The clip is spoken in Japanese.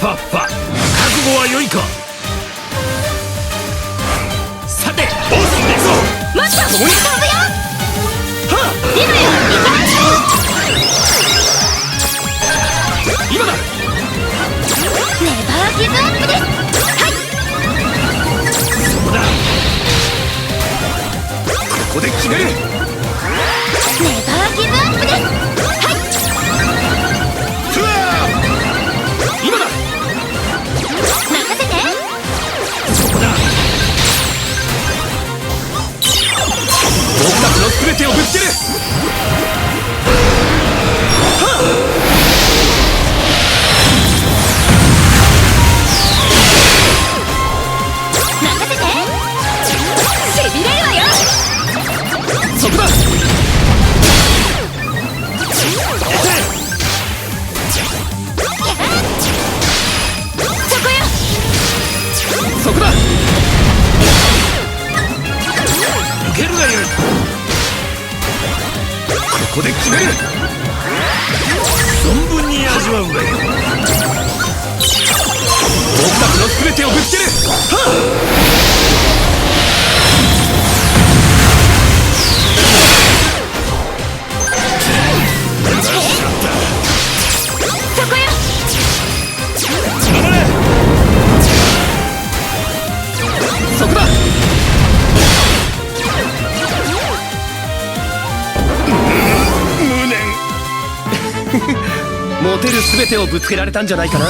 ファッファ。覚悟は良いか。さてボス行くぞもっと飛ぶよ。は今よ行か今だ。ネバーギブアップです。はい。ここで決める全てをぶつける。任せて。しびれるわよ。そこだここで決める。存分に味わうがよ。僕たちの全てをぶつける。はっ。モテる全てをぶつけられたんじゃないかな。